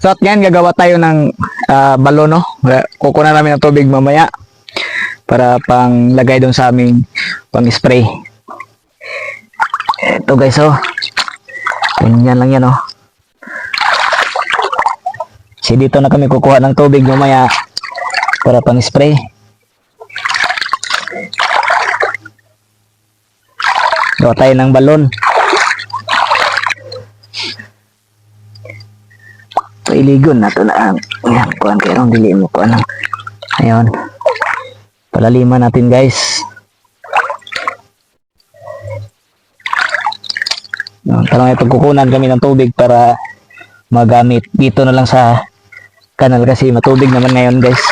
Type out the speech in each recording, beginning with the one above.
So at ngayon gagawa tayo ng ah, balon no. Kukunan namin ng tubig mamaya para pang lagay doon sa aming pang spray. Ito guys oh. Ganyan lang yan oh. Kasi dito na kami kukuha ng tubig mamaya para pang spray. Gawa tayo ng balon. Pailigon na to na ang yan, kuhan kayo ng dili mo kuhan ng ayun. Palaliman natin guys. Parang may pagkukunan kami ng tubig para magamit dito na lang sa kanal kasi matubig naman ngayon guys.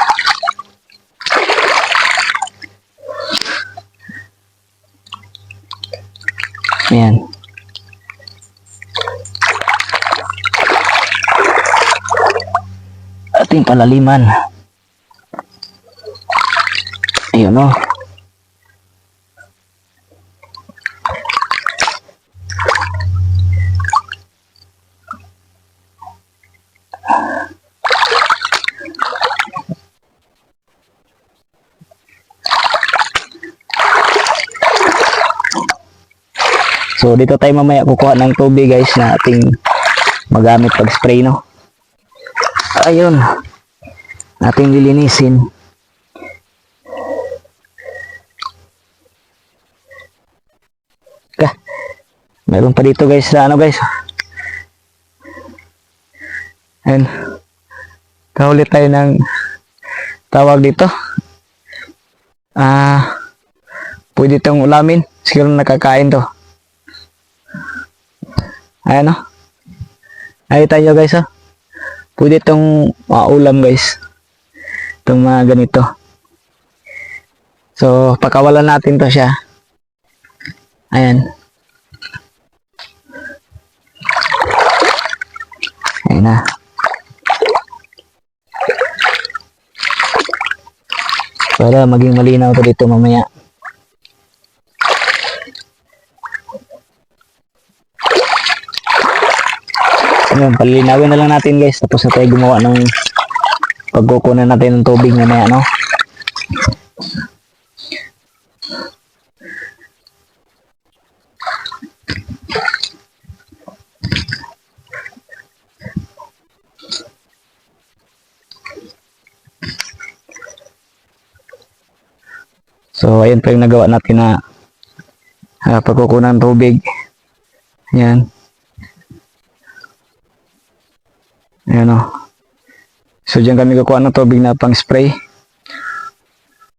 Ayan. Ating palaliman. Ayun o. So dito tayo mamaya kukuha ng tubig guys na ating magamit pag spray no. Ayun. Ating lilinisin. Meron pa dito guys sa ano guys. Ayun. Kahuli tayo ng tawag dito. Ah, pwede itong ulamin. Siguro nakakain to. Ayan o. Nakita nyo guys o. Pwede itong maulam guys. Itong mga ganito. So, pakawalan natin to siya. Ayan. Ayan na. Para maging malinaw to dito mamaya. Ayun, palilinawin na lang natin guys. Tapos na tayo gumawa ng pagkukunan natin ng tubig mamaya, no? So, ayun pa yung nagawa natin na uh, pagkukunan tubig. Yan. Ayan o. So, dyan kami kukuha ng tubig na pang spray.